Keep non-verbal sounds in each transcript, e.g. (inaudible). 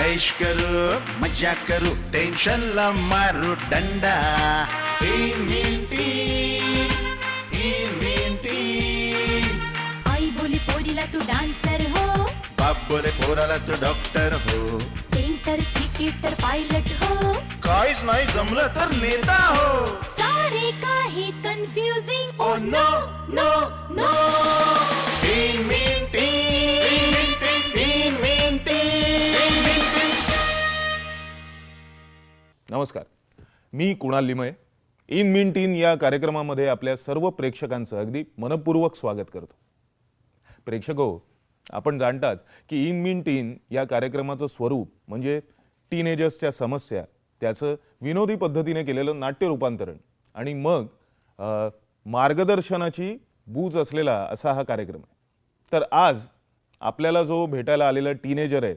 ऐश करू मजा करू टेन्शनला मारू दंडा इन्व्हेंटी इन्व्हेंटी आई बोली पोरीला तू डान्सर हो बाप बोले पोराला तू डॉक्टर हो पेंटर क्रिकेटर पायलट हो. काहीच नाही जमलं तर नेता हो. सारे काही confusing oh no no no नमस्कार. मी कुणाल लिमये. इन मिन टीन या कार्यक्रमामध्ये आपल्या सर्व प्रेक्षकांचं अगदी मनपूर्वक स्वागत करतो. प्रेक्षक हो आपण जाणताच की इन मिन टीन या कार्यक्रमाचं स्वरूप म्हणजे टीनेजर्सच्या समस्या त्याचं विनोदी पद्धतीने केलेलं नाट्य रूपांतरण. आणि मग मार्गदर्शनाची बूज असलेला असा हा कार्यक्रम आहे. तर आज आपल्याला जो भेटायला आलेला टीनेजर आहे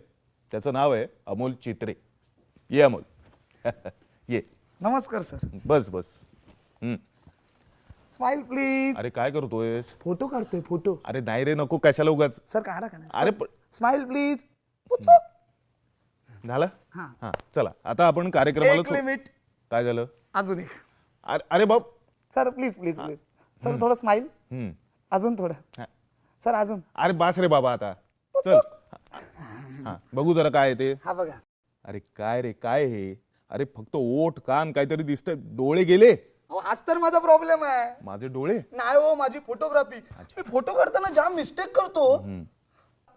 त्याचं नाव आहे अमोल चित्रे. ये अमोल. (laughs) ये. नमस्कार सर. बस बस. हम्म. स्माइल प्लीज अरे काय करतोयस? फोटो काढतोय फोटो. अरे नाही रे नको कशाला उगाच? सर काढा का अरे पण स्माइल प्लीज झालं? हा. हा चला. आता आपण कार्यक्रमाला एक सु- लिमिट. काय झालं? अजून एक. अरे अरे बाप. Sir please please please. Sir थोडं स्माइल हम्म. अजून थोडं. हा. सर अजून. अरे बास रे बाबा आता. चल. हा. बघू जरा काय आहे ते. हा बघा. अरे काय रे काय हे? अरे फक्त ओठ कान काहीतरी दिसतंय. डोळे गेले. अहो, हाच तर माझा प्रॉब्लेम आहे. माझे डोळे? नाही हो माझी फोटोग्राफी मी फोटो काढताना जाम मिस्टेक करतो.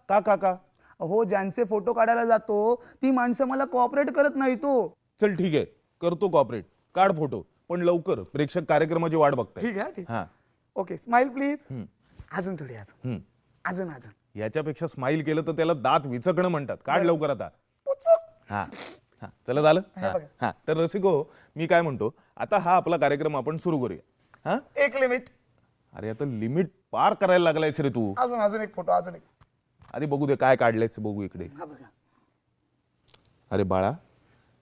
का का का? हो ज्यांचे फोटो काढायला जातो ती माणसं मला कोऑपरेट करत नाही तो चल ठीक आहे. करतो कॉपरेट काढ फोटो. पण लवकर. प्रेक्षक कार्यक्रमाची वाट बघताय ठीक आहे ठीक हा. ओके स्माइल प्लीज हम्म. अजून थोडी अजून. हम्म. अजून अजून. याच्यापेक्षा स्माईल केलं तर त्याला दात विचकणं म्हणतात. काढ लवकर आता. पुचक. हा. हा. चला झालं? हे हा, बघा. हा. तर रसिको मी काय म्हणतो? आता हा आपला कार्यक्रम आपण सुरू करूया. हा? एक लिमिट अरे आता लिमिट पार करायला लागलायस रे तू. अजून अजून एक फोटो अजून एक. आधी बघू दे काय काढलंयस बघू इकडे. हा बघा. अरे बाळा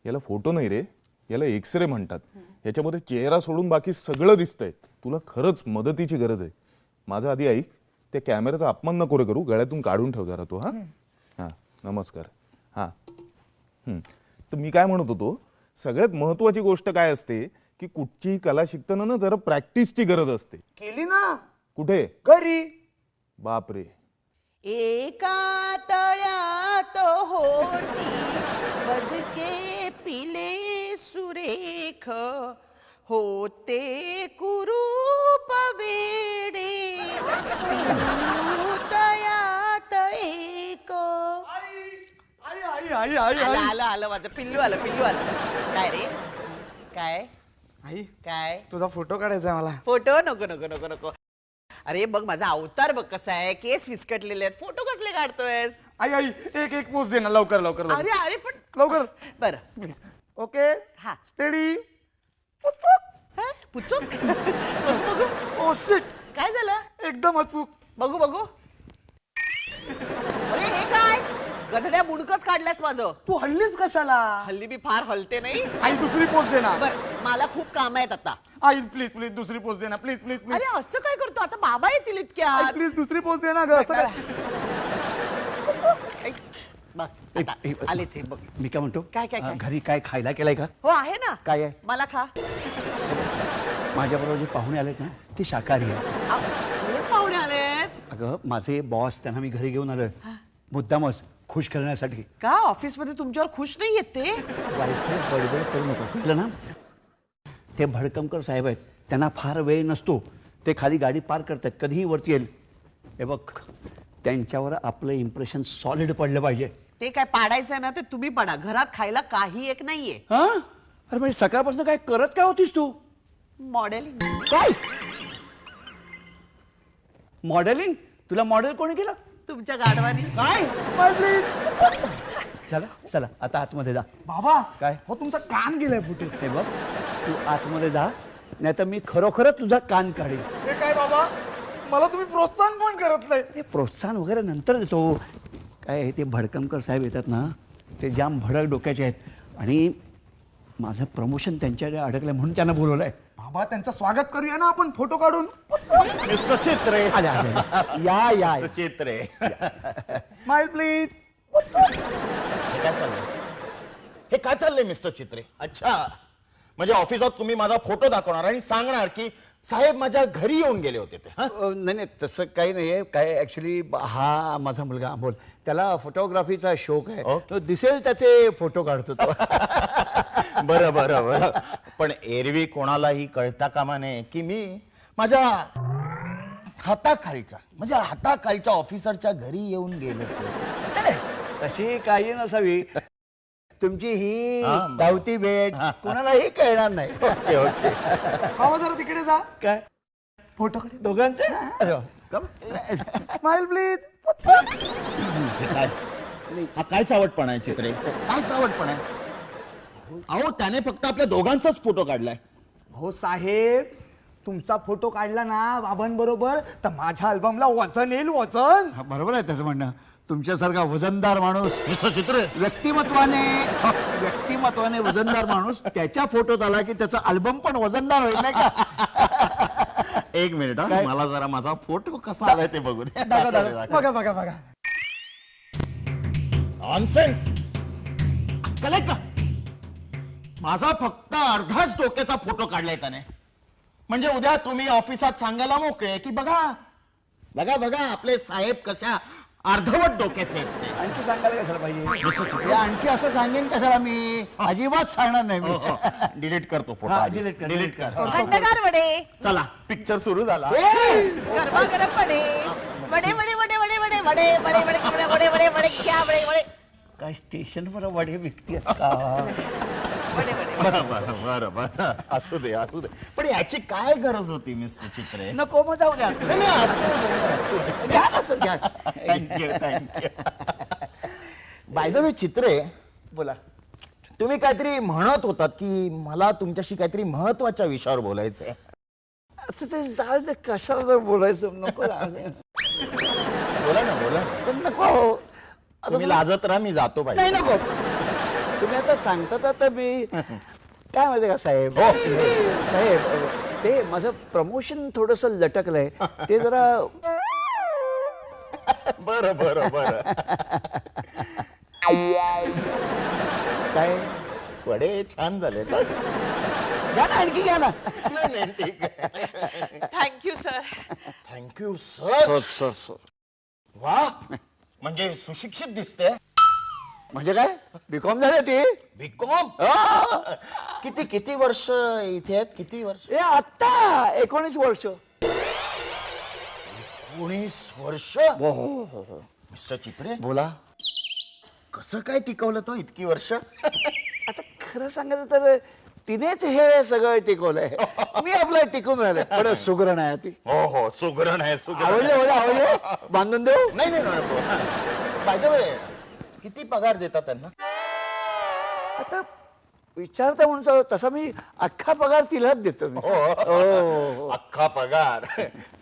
याला फोटो नाही रे. याला एक्सरे म्हणतात. याच्यामध्ये चेहरा सोडून बाकी सगळं दिसतंय. तुला खरंच मदतीची गरज आहे. माझं आधी ऐक त्या कॅमेऱ्याचा अपमान नको रे करू. गळ्यातून काढून ठेव जरा तू हा? हा नमस्कार. हा. हम्म. तर मी काय म्हणत होतो सगळ्यात महत्वाची गोष्ट काय असते की कुठचीही कला शिकताना ना जरा प्रॅक्टिसची गरज असते. केली ना? कुठे? घरी. बापरे. एका तळ्यात होती. बदके पिले सुरेख. होते कुरूप वेडे. तयात एक. आई आई आई आई. आलं आलं आलं माझं. पिल्लू आलं पिल्लू आलं. काय रे? काय? आई काय? तुझा फोटो काढायचा आहे मला. फोटो? नको नको नको नको. अरे बघ माझा अवतार बघ कसा आहे. केस विस्कटलेले आहेत. फोटो कसले काढतोयस? आई आई एक एक पोस्ट दे ना लवकर लवकर अरे लवकर. अरे पण लवकर. बर. प्लीज ओके हा. स्टेडी पुचूक. बघू बघू. ओ शिट काय झालं? एकदम अचूक. बघू बघू. हे गधड्या बुडकच काढल्यास माझं. तू हल्लीस कशाला? हल्ली मी फार हलते नाही. आई दुसरी पोस्ट दे ना बर मला खूप काम आहेत आता. आई प्लीज प्लीज दुसरी पोस्ट दे ना प्लीज प्लीज प्लीज अरे असं काय करतो? आता बाबा येतील आई इतक्यात प्लीज दुसरी पोस्ट दे ना ग. असं काय? ऐक, बघ आता आलेच हे बघ. मी काय म्हणतो? काय, काय, काय? अं, घरी काय खायला केलंय का? हो आहे ना. काय आहे? मला खा. माझ्याबरोबर जे पाहुणे आलेत ना ते शाकाहारी आहेत. आ, कोण पाहुणे आलेत? अगं माझे बॉस त्यांना मी घरी घेऊन आलोय. मुद्दामच. खुश करण्यासाठी. का? ऑफिसमध्ये तुमच्यावर खुश नाही येत ते बडबड करू नको. कळलं ना? ते भडकमकर साहेब आहेत. त्यांना फार वेळ नसतो. ते खाली गाडी पार करतात. कधीही वरती येईल. हे बघ त्यांच्यावर आपलं इम्प्रेशन सॉलिड पडलं पाहिजे. ते काय पाडायचंय ना ते तुम्ही पडा. घरात खायला काही एक नाहीये. हा? अरे म्हणजे सकाळपासून काय करत काय होतीस तू? मॉडेलिंग काय? मॉडेलिंग तुला मॉडेल कोणी केलं? तुमच्या गाडवानी काय? प्लीज चला चला आता आतमध्ये जा. बाबा काय? हो तुमचा कान गेलाय फुटे हे बघ तू आतमध्ये जा नाही तर मी खरोखरच तुझा कान काढेन. हे काय बाबा? मला तुम्ही प्रोत्साहन पण करत नाही? हे प्रोत्साहन वगैरे नंतर देतो. काय आहे, ते भडकमकर साहेब येतात ना ते जाम भडक डोक्याचे आहेत. आणि माझं प्रमोशन त्यांच्याकडे अडकलं म्हणून त्यांना बोलवलं आहे बाबा त्यांचं स्वागत करूया ना आपण फोटो काढून? (laughs) मिस्टर चित्रे आले आले. या या मिस्टर चित्रे स्माइल प्लीज हे काय चाललंय? हे काय चाललंय मिस्टर चित्रे? अच्छा. म्हणजे ऑफिसात तुम्ही माझा फोटो दाखवणार आणि सांगणार की साहेब माझ्या घरी येऊन गेले होते ते हं? अ, नाही नाही तसं काही नाही आहे काय ॲक्च्युली हा माझा मुलगा अमोल त्याला फोटोग्राफीचा शौक आहे. तो दिसेल त्याचे फोटो काढतो तो (laughs) बरं बरं बरं पण एरवी कोणालाही कळता कामा नये की मी माझ्या हाताखालच्या म्हणजे हाताखालच्या ऑफिसरच्या घरी येऊन गेलो होतो. तशी काही नसावी तुमची ही हा. धावती भेट कोणालाही कळणार नाही. (laughs) Okay okay. जरा तिकडे जा. काय? फोटो दोघांचे. स्माइल प्लीज हे काय? हा काय चावटपणा आहे चित्रे? काय चावटपणा आहे? अहो त्याने फक्त आपल्या दोघांचाच फोटो काढलाय. हो साहेब. तुमचा फोटो काढला ना बाबांबरोबर तर माझ्या अल्बमला वजन येईल वजन. हा, बरोबर आहे त्याचं म्हणणं. तुमच्यासारखा वजनदार माणूस मिस्टर चित्रे व्यक्तिमत्वाने व्यक्तिमत्वाने वजनदार माणूस त्याच्या फोटोत आला की त्याचा अल्बम पण वजनदार होईल नाही का? (laughs) एक मिनिट हा. काय? मला जरा माझा फोटो कसा आलाय ते बघू दे. (laughs) बघा बघा. बघा नॉनसेन्स कले का? माझा फक्त अर्धाच डोक्याचा फोटो काढलाय त्याने. म्हणजे उद्या तुम्ही ऑफिसात सांगायला मोकळे की बघा बघा बघा आपले साहेब कशा अर्धवट डोक्याचे आहेत ते आणखी सांगायला कशाला पाहिजे हे आणखी असं सांगेन कशाला मी अजिबात सांगणार नाही हो, मी डिलीट करतो हा, फोटो delete कर, डिलीट कर थंडगार वडे चला पिक्चर सुरू झाला गरमागरम वडे वडे वडे वडे वडे वडे वडे वडे वडे वडे वडे वडे वडे क्या वडे वडे काय स्टेशनवर वडे विकतेस का वडे वडे बरं बरं. असू दे असू दे. पण याची काय गरज होती मिस्टर चित्रे? नको मग जाऊ द्या. नाही, नाही, असू दे, असू दे. घ्या ना सर, घ्या. चित्रे बोला. तुम्ही काहीतरी म्हणत होतात की मला तुमच्याशी काहीतरी महत्त्वाच्या विषयावर बोलायचंय. आता ते जाऊ दे कशाला जर बोलायचं नको जाऊ दे. बोला ना बोला. पण नको. आता तुम्ही लाजत राहा मी जातो नाही पाहिजे नको. तुम्ही आता सांगतात आता मी. काय माहिती का साहेब? हो. साहेब ते माझं प्रमोशन थोडस लटकलंय. ते जरा बरं बरं बरं. काय? वडे छान झाले घ्या ना आणखी घ्या ना. ठीक आहे. Thank you sir thank you sir sir sir वा म्हणजे सुशिक्षित दिसते. म्हणजे काय? बीकॉम झाले ते बीकॉम किती किती वर्ष इथे आहेत? किती वर्ष? ए आत्ता एकोणीस वर्ष. उणीस वर्ष? मिस्टर चित्रे? बोला. कसं काय टिकवलं तो इतकी वर्ष? (laughs) आता खरं सांगायचं तर तिनेच हे सगळं टिकवलंय. (laughs) मी आपलं टिकून राहिलंय पण सुगरण आहे ती. हो हो सुगरण आहे सुगरण आवडले. आवडले आवडले? (laughs) बांधून देऊ? नाही नाही बाय द वे किती पगार देतात त्यांना? आता विचारता म्हणून तसा मी अख्खा पगार तिलाच देतो मी. हो. अख्खा पगार.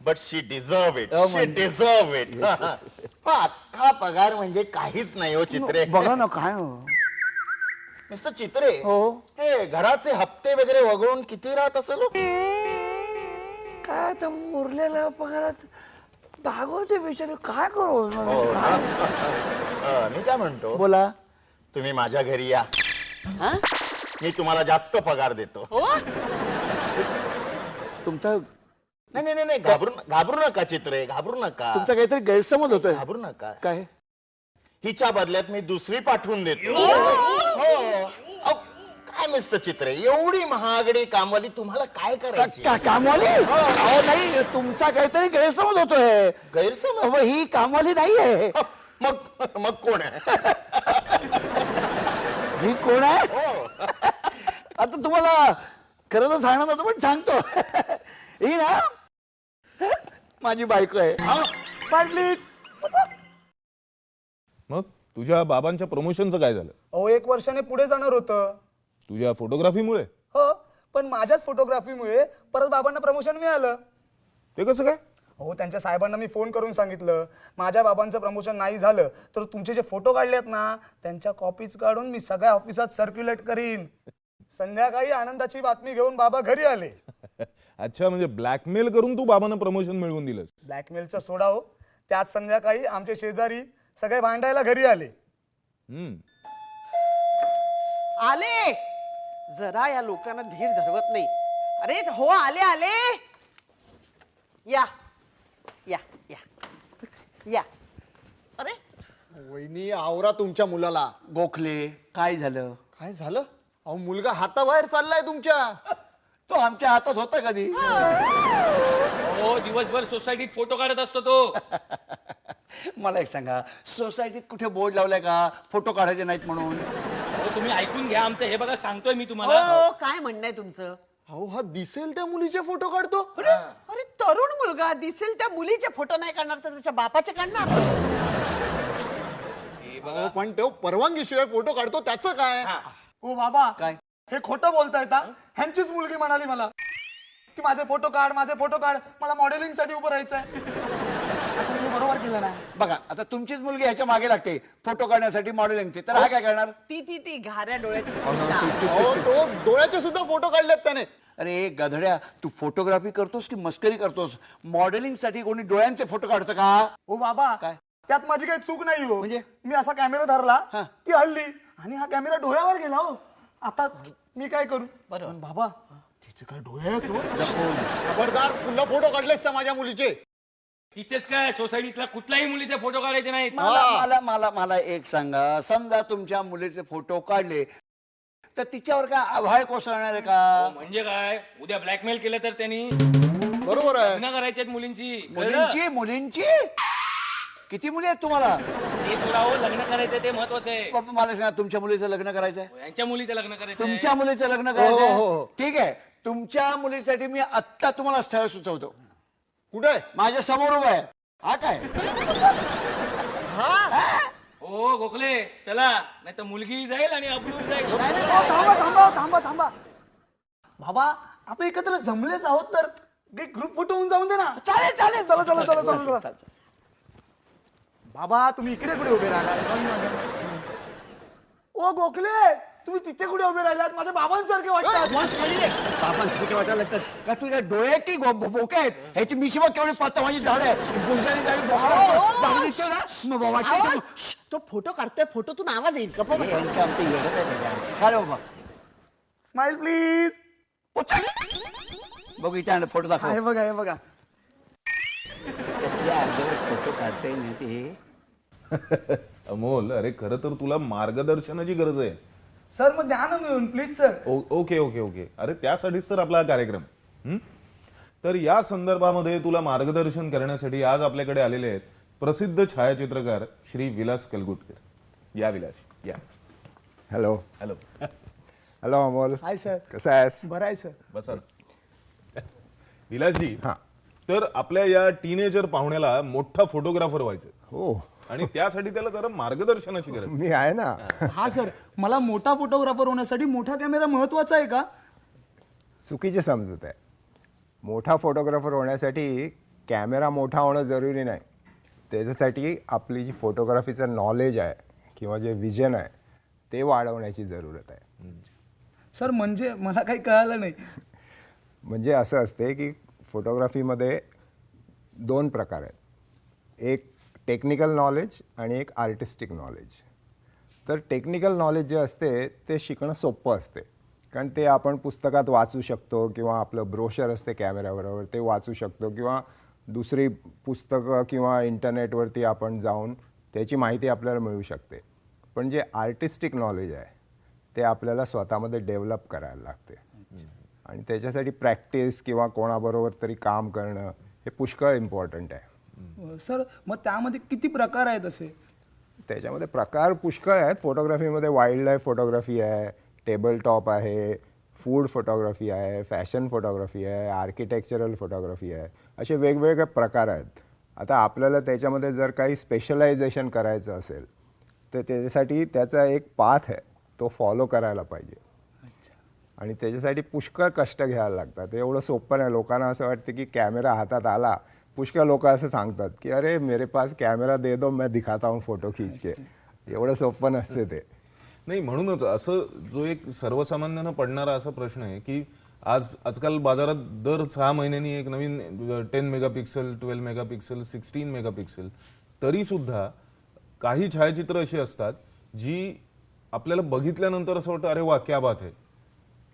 बट शी डिझर्व इट हो, शी म्हणजे- डिझर्व इट अख्खा पगार म्हणजे काहीच नाही हो चित्रे. बघा ना काय हो. मिस्टर चित्रे हो. हे घराचे हप्ते वगैरे वगळून किती राहत असेल हो? काय आता उरलेल्या पगारात भागवते बिचारे काय करू? अं, मी काय म्हणतो? बोला. तुम्ही माझ्या घरी या. मी तुम्हाला जास्त पगार देतो. तुमचा नाही नाही नाही, नाही घाबरू घाबरू नका चित्रे घाबरू नका. तुमचा काहीतरी गैरसमज होतोय. घाबरू नका. काय? हिच्या बदल्यात मी दुसरी पाठवून देतो. हो? अहो, काय मिस्टर चित्रे एवढी महागडी कामवाली तुम्हाला काय करायची? का- कामवाली? अहो नाही तुमचा काहीतरी गैरसमज होतोय. गैरसमज? अहो, ही कामवाली नाहीये. मग मग कोण आहे? ही कोण आहे? हो. आता तुम्हाला खरं तर सांगणार नव्हतं पण सांगतो. ही ना माझी बायको आहे. प्लीज मग तुझ्या बाबांच्या प्रमोशनचं काय झालं? अहो एक वर्षाने पुढे जाणार होतं. तुझ्या फोटोग्राफीमुळे हो पण माझ्याच फोटोग्राफीमुळे परत बाबांना प्रमोशन मिळालं. ते कसं काय? हो त्यांच्या साहेबांना मी फोन करून सांगितलं. माझ्या बाबांचं प्रमोशन नाही झालं. तर तुमचे जे फोटो काढलेत ना त्यांच्या कॉपीज काढून मी सगळ्या ऑफिसात सर्क्युलेट करीन. संध्याकाळी आनंदाची बातमी घेऊन बाबा घरी आले. (laughs) अच्छा म्हणजे ब्लॅकमेल करून तू बाबांना प्रमोशन मिळवून दिलंस. ब्लॅकमेलचा सोडा हो. त्याच संध्याकाळी आमचे शेजारी सगळे भांडायला घरी आले. हम्म. आले! जरा या लोकांना धीर धरवत नाही. अरे हो आले आले! या. या या. या. अरे. वहिनी आवरा तुमच्या मुलाला. गोखले काय झालं? काय झालं? अहो मुलगा हाताबाहेर चाललाय तुमच्या. तो आमच्या हातात होता कधी? हो. दिवसभर सोसायटीत फोटो काढत असतो तो. (laughs) मला एक सांगा सोसायटीत कुठे बोर्ड लावलाय का? फोटो काढायचे नाहीत म्हणून. हो तुम्ही ऐकून घ्या आमचं हे बघा सांगतोय मी तुम्हाला. हो काय म्हणणं आहे तुमचं? अहो हा दिसेल त्या मुलीचे फोटो काढतो. अरे तरुण मुलगा दिसेल त्या मुलीचे फोटो नाही काढणार तर त्याच्या बापाचे काढणार? अहो, पण तो परवानगी शिवाय फोटो काढतो त्याचं काय? हो. बाबा काय? हे खोटं बोलतायत हा ह्यांचीच मुलगी म्हणाली मला की माझे फोटो काढ माझे फोटो काढ मला मॉडेलिंगसाठी उभं राहायचंय. आता मी बरोबर केलं ना बघा आता तुमचीच मुलगी ह्याच्या मागे लागते फोटो काढण्यासाठी मॉडेलिंगचे तर हा काय करणार? ती ती ती घाऱ्या डोळ्याची. अहो तो डोळ्याचे सुद्धा फोटो काढलेत त्याने. अरे गधड्या तू फोटोग्राफी करतोस की मस्करी करतोस मॉडेलिंगसाठी कोणी डोळ्यांचे फोटो काढतं का हो बाबा काय? त्यात माझी काही चूक नाही हो म्हणजे? मी असा कॅमेरा धरला हा. ती हल्ली आणि हा कॅमेरा डोळ्यावर गेला हो आता मी काय करू बरोबर. पण बाबा तिचे काय डोळे आहेत हो? खबरदार पुन्हा फोटो काढलेस त्या माझ्या मुलीचे तिचेच काय सोसायटीतल्या कुठल्याही मुलीचे फोटो काढायचे नाहीत मला मला मला मला एक सांगा समजा तुमच्या मुलीचे फोटो काढले तर तिच्यावर काय आभाळ कोसळणार आहे हो, का म्हणजे काय? उद्या ब्लॅकमेल केलं तर त्यांनी. बरोबर आहे. लग्न करायचे आहेत मुलींची. कळलं? मुलींची? मुलींची? किती मुली आहेत तुम्हाला? ते सोडा हो लग्न करायचं ते महत्वाचं आहे बाबा, मला सांगा तुमच्या मुलीचं लग्न करायचं आहे यांच्या मुलीचं लग्न करायचं आहे. तुमच्या मुलीचं लग्न करायचं हो, हो, आहे हो. ठीक आहे. तुमच्या मुलीसाठी मी आत्ता तुम्हाला स्थळ सुचवतो. कुठे? माझ्यासमोर उभा आहे. हा काय? हो? गोखले चला. नाही तर मुलगी जाईल आणि अब्रू जाईल. हो, थांबा थांबा थांबा थांबा. बाबा आपण एकत्र जमलेच आहोत तर एक ग्रुप फोटो होऊन जाऊन दे ना. चालेल चालेल चला चला चला चला चला. बाबा तुम्ही इकडे कुठे उभे राहिला ओ गोखले! तुम्ही तिथे कुठे उभे राहिलात? माझ्या बाबांसारखे वाटतात. बाबांसारखे वाटायला लागतात का तुझ्या डोळे की बोके आहेत? ह्याची मिशी बघ केवढी पाहता माझी झाड आहे. झाडी झाड दिसते ना? मग बाबा वाटतं आवाज? की- तो फोटो काढतोय फोटोतून आवाज येईल. का हे यांचं आमचं येडं आहे? त्याच्या. काय रे बाबा? स्माइल प्लीज बघू इथे आण, फोटो दाखव. हे बघा हे बघा. त्यातल्या फोटो काढता नाही ते? (laughs) अमोल अरे खरं तर तुला मार्गदर्शनाची गरज आहे. सर मग द्या ना मिळून प्लीज सर ओ- ओके ओके ओके. अरे त्यासाठीच तर आपला हा कार्यक्रम. हं? तर या संदर्भामध्ये तुला मार्गदर्शन करण्यासाठी आज आपल्याकडे आलेले आहेत प्रसिद्ध छायाचित्रकार श्री विलास कलगुटकर. या विलास. या. Hello hello hello Amol. Hi sir कसा आहेस? बरं आहे सर बसा ना. विलासजी हा. तर आपल्या या टीनेजर पाहुण्याला मोठा फोटोग्राफर व्हायचं हो. आणि त्यासाठी त्याला जरा मार्गदर्शनाची गरज आहे. मी आहे ना. हा सर. मला मोठा फोटोग्राफर होण्यासाठी मोठा कॅमेरा महत्त्वाचा आहे का? चुकीची समजूत आहे. मोठा फोटोग्राफर होण्यासाठी कॅमेरा मोठा होणं जरुरी नाही. त्याच्यासाठी आपली जी फोटोग्राफीचं नॉलेज आहे किंवा जे विजन आहे ते वाढवण्याची जरूरत आहे. सर म्हणजे मला काही कळालं नाही. म्हणजे असं असते की फोटोग्राफीमध्ये दोन प्रकार आहेत. एक टेक्निकल नॉलेज आणि एक आर्टिस्टिक नॉलेज. तर टेक्निकल नॉलेज जे असते ते शिकणं सोपं असते. कारण ते आपण पुस्तकात वाचू शकतो किंवा आपलं ब्रोशर असते कॅमेऱ्याबरोबर ते वाचू शकतो किंवा दुसरी पुस्तकं किंवा इंटरनेटवरती आपण जाऊन त्याची माहिती आपल्याला मिळू शकते. पण जे आर्टिस्टिक नॉलेज आहे ते आपल्याला स्वतःमध्ये डेव्हलप करायला लागते. आणि त्याच्यासाठी प्रॅक्टिस किंवा कोणाबरोबर तरी काम करणं हे पुष्कळ इम्पॉर्टंट आहे. सर मग त्यामध्ये किती प्रकार आहेत असे? त्याच्यामध्ये प्रकार पुष्कळ आहेत. फोटोग्राफीमध्ये वाईल्ड लाईफ फोटोग्राफी आहे टेबल टॉप आहे फूड फोटोग्राफी आहे फॅशन फोटोग्राफी आहे आर्किटेक्चरल फोटोग्राफी आहे. असे वेगवेगळे प्रकार आहेत. आता आपल्याला त्याच्यामध्ये जर काही स्पेशलायझेशन करायचं असेल तर त्याच्यासाठी त्याचा एक पाथ आहे. तो फॉलो करायला पाहिजे. आणि त्याच्यासाठी पुष्कळ कष्ट घ्यायला लागतात. एवढं सोपं नाही. लोकांना असं वाटतं की कॅमेरा हातात आला पुष्कळ लोक असं सांगतात की अरे मेरे पास कॅमेरा दे दो मैं दिखाता हूँ फोटो खींच के. एवढं सोपं नसते ते. नाही म्हणूनच असं जो एक सर्वसामान्यांना पडणारा असा प्रश्न आहे की आज आजकाल बाजारात दर सहा महिन्यांनी एक नवीन ten megapixel twelve megapixel sixteen megapixel तरी सुद्धा काही छायाचित्र अशी असतात जी आपल्याला बघितल्यानंतर असं वाटतं अरे वा क्या बात आहे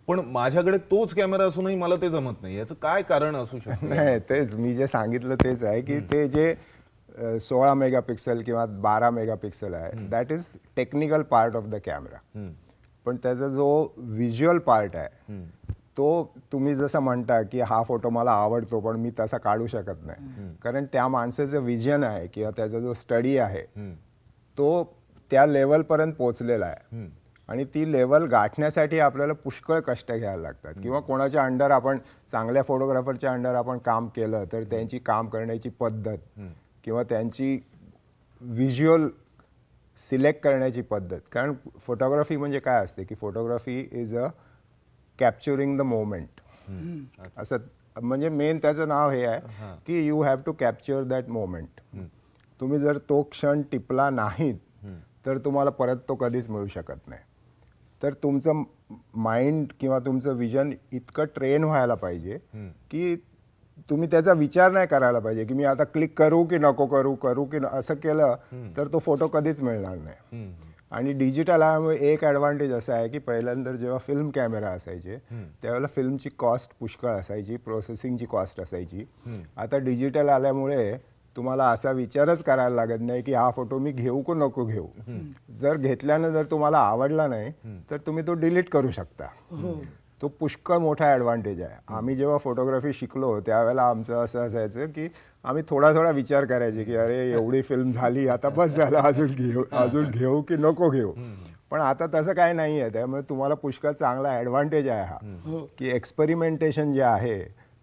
पण माझ्याकडे तोच कॅमेरा असूनही मला ते जमत नाही. याचं काय कारण असू शकतं? (laughs) नाही तेच मी जे सांगितलं तेच आहे की ते जे सोळा मेगापिक्सल किंवा बारा मेगापिक्सल आहे that is technical part of the camera पण त्याचा जो व्हिज्युअल पार्ट आहे तो तुम्ही जसं म्हणता की हा फोटो मला आवडतो पण मी तसा काढू शकत नाही. कारण त्या माणसाचं विजन आहे किंवा त्याचा जो स्टडी आहे तो त्या लेवलपर्यंत पोहोचलेला आहे. आणि ती लेवल गाठण्यासाठी आपल्याला पुष्कळ कष्ट घ्यायला लागतात. किंवा कोणाच्या अंडर आपण चांगल्या फोटोग्राफरच्या अंडर आपण काम केलं तर त्यांची काम करण्याची पद्धत किंवा त्यांची व्हिज्युअल सिलेक्ट करण्याची पद्धत. कारण फोटोग्राफी म्हणजे काय असते की photography is a capturing the moment. असं म्हणजे मेन त्याचं नाव हे आहे की you have to capture that moment. तुम्ही जर तो क्षण टिपला नाहीत तर तुम्हाला परत तो कधीच मिळू शकत नाही. तर तुमचं माइंड किंवा तुमचं विजन इतकं ट्रेन व्हायला पाहिजे की तुम्ही त्याचा विचार नाही करायला पाहिजे की मी आता क्लिक करू की नको करू करू की असं केलं तर तो फोटो कधीच मिळणार नाही. आणि डिजिटल आल्यामुळे एक ॲडव्हान्टेज असा आहे की पहिल्यांदा जेव्हा फिल्म कॅमेरा असायचे त्यावेळेला फिल्मची कॉस्ट पुष्कळ असायची प्रोसेसिंगची कॉस्ट असायची. आता डिजिटल आल्यामुळे तुम्हाला असा विचारच करायला लागत नाही की हा फोटो मी घेऊ की नको घेऊ. जर घेतल्यानं जर तुम्हाला आवडला नाही तर तुम्ही तो डिलीट करू शकता. तो पुष्कळ मोठा ॲडव्हान्टेज आहे. आम्ही जेव्हा फोटोग्राफी शिकलो त्यावेळेला आमचं असं असायचं की आम्ही थोडा थोडा विचार करायचे की अरे एवढी फिल्म झाली आता बस झालं अजून घेऊ अजून घेऊ की नको घेऊ. पण आता तसं काही नाही आहे त्यामुळे तुम्हाला पुष्कळ चांगला ॲडव्हान्टेज आहे हा. की एक्सपेरिमेंटेशन जे आहे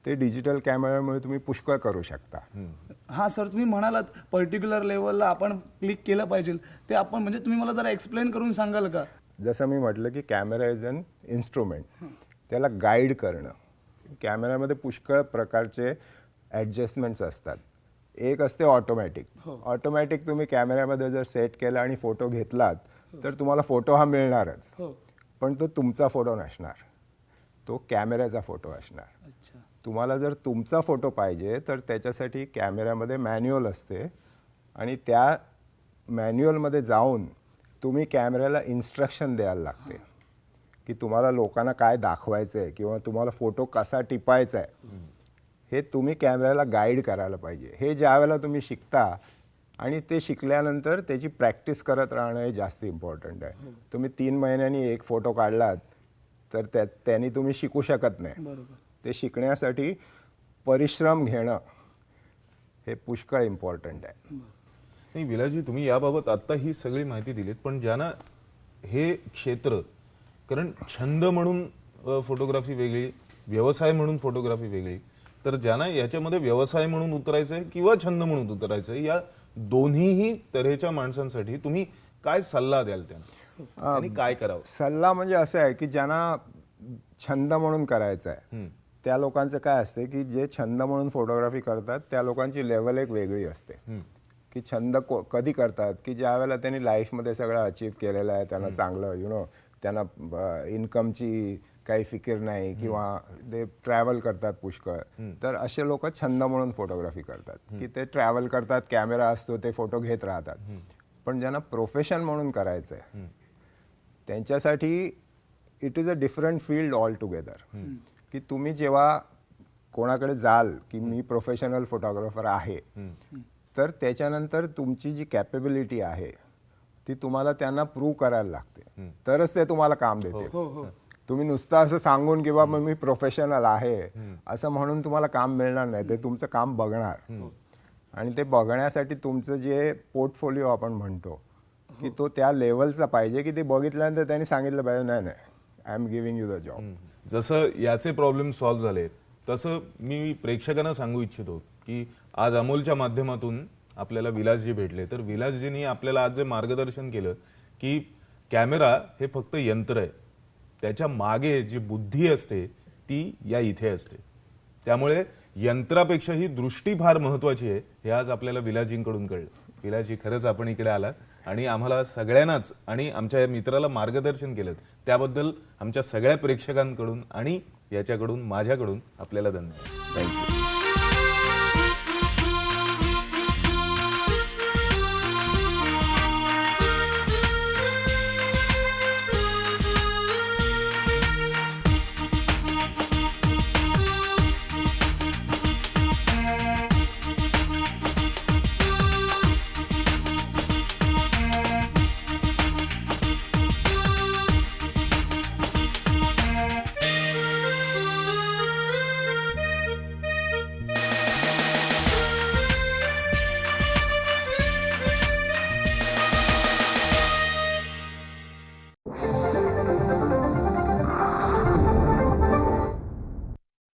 ते डिजिटल कॅमेऱ्यामुळे तुम्ही पुष्कळ करू शकता. हा सर तुम्ही म्हणालात पर्टिक्युलर लेवलला आपण क्लिक केलं पाहिजे. ते आपण म्हणजे तुम्ही मला जरा एक्सप्लेन करून सांगाल का? जसं मी म्हटलं की कॅमेरा इज अन इन्स्ट्रुमेंट त्याला गाईड करणं. कॅमेऱ्यामध्ये पुष्कळ प्रकारचे ॲडजस्टमेंट्स असतात. एक असते ऑटोमॅटिक ऑटोमॅटिक तुम्ही कॅमेऱ्यामध्ये जर सेट केला आणि फोटो घेतलात तर तुम्हाला फोटो हा मिळणारच. पण तो तुमचा फोटो नसणार. तो कॅमेऱ्याचा फोटो असणार. अच्छा. तुम्हाला जर तुमचा फोटो पाहिजे तर त्याच्यासाठी कॅमेऱ्यामध्ये मॅन्युअल असते. आणि त्या मॅन्युअलमध्ये जाऊन तुम्ही कॅमेऱ्याला इन्स्ट्रक्शन द्यायला लागते. की तुम्हाला लोकांना काय दाखवायचं आहे किंवा तुम्हाला फोटो कसा टिपायचा आहे हे तुम्ही कॅमेऱ्याला गाईड करायला पाहिजे. हे ज्या वेळेला तुम्ही शिकता आणि ते शिकल्यानंतर त्याची प्रॅक्टिस करत राहणं हे जास्त इम्पॉर्टंट आहे. तुम्ही तीन महिन्यांनी एक फोटो काढलात तर त्याच त्यांनी तुम्ही शिकू शकत नाही. ते शिकण्यासाठी परिश्रम घेणं हे पुष्कळ इम्पॉर्टंट आहे. नाही विलाजी तुम्ही याबाबत आत्ता ही सगळी माहिती दिलीत पण ज्यांना हे क्षेत्र कारण छंद म्हणून फोटोग्राफी वेगळी व्यवसाय म्हणून फोटोग्राफी वेगळी तर ज्यांना याच्यामध्ये व्यवसाय म्हणून उतरायचं आहे किंवा छंद म्हणून उतरायचं आहे या दोन्हीही तऱ्हेच्या माणसांसाठी तुम्ही काय सल्ला द्याल त्यांनी? काय करावं? सल्ला म्हणजे असं आहे की ज्यांना छंद म्हणून करायचं आहे त्या लोकांचं काय असते की जे छंद म्हणून फोटोग्राफी करतात त्या लोकांची लेवल एक वेगळी असते. की छंद को- कधी करतात की ज्या वेळेला त्यांनी लाईफमध्ये सगळं अचीव केलेलं आहे त्यांना चांगलं यु नो त्यांना इन्कमची काही फिकीर नाही किंवा ते ट्रॅव्हल करतात पुष्कळ. तर असे लोक छंद म्हणून फोटोग्राफी करतात. की ते ट्रॅव्हल करतात कॅमेरा असतो ते फोटो घेत राहतात. पण ज्यांना प्रोफेशन म्हणून करायचं आहे त्यांच्यासाठी it is a different field all together की तुम्ही जेव्हा कोणाकडे जाल की मी प्रोफेशनल फोटोग्राफर आहे तर त्याच्यानंतर तुमची जी कॅपेबिलिटी आहे ती तुम्हाला त्यांना प्रूव्ह करायला लागते. तरच ते तुम्हाला काम देते तुम्ही नुसतं असं सांगून किंवा मग मी प्रोफेशनल आहे असं म्हणून तुम्हाला काम मिळणार नाही. ते तुमचं काम बघणार. आणि ते बघण्यासाठी तुमचं जे पोर्टफोलिओ आपण म्हणतो की तो त्या लेवलचा पाहिजे की ते बघितल्यानंतर त्यांनी सांगितलं पाहिजे नाही नाही. I am giving you the job जसं याचे प्रॉब्लेम सॉल्व्ह झाले तसं मी प्रेक्षकांना सांगू इच्छितो की आज अमोलच्या माध्यमातून आपल्याला विलासजी भेटले. तर विलासजींनी आपल्याला आज जे मार्गदर्शन केलं की कॅमेरा हे फक्त यंत्र आहे. त्याच्यामागे जी बुद्धी असते ती या इथे असते. त्यामुळे यंत्रापेक्षा ही दृष्टी फार महत्वाची आहे हे आज आपल्याला विलाजींकडून कळलं. विलाजी खरंच आपण इकडे आला आणि आम्हाला सगळ्यांनाच आणि आमच्या या मित्राला मार्गदर्शन केलं त्याबद्दल आमच्या सगळ्या प्रेक्षकांकडून आणि याच्याकडून माझ्याकडून आपल्याला धन्यवाद. थँक्यू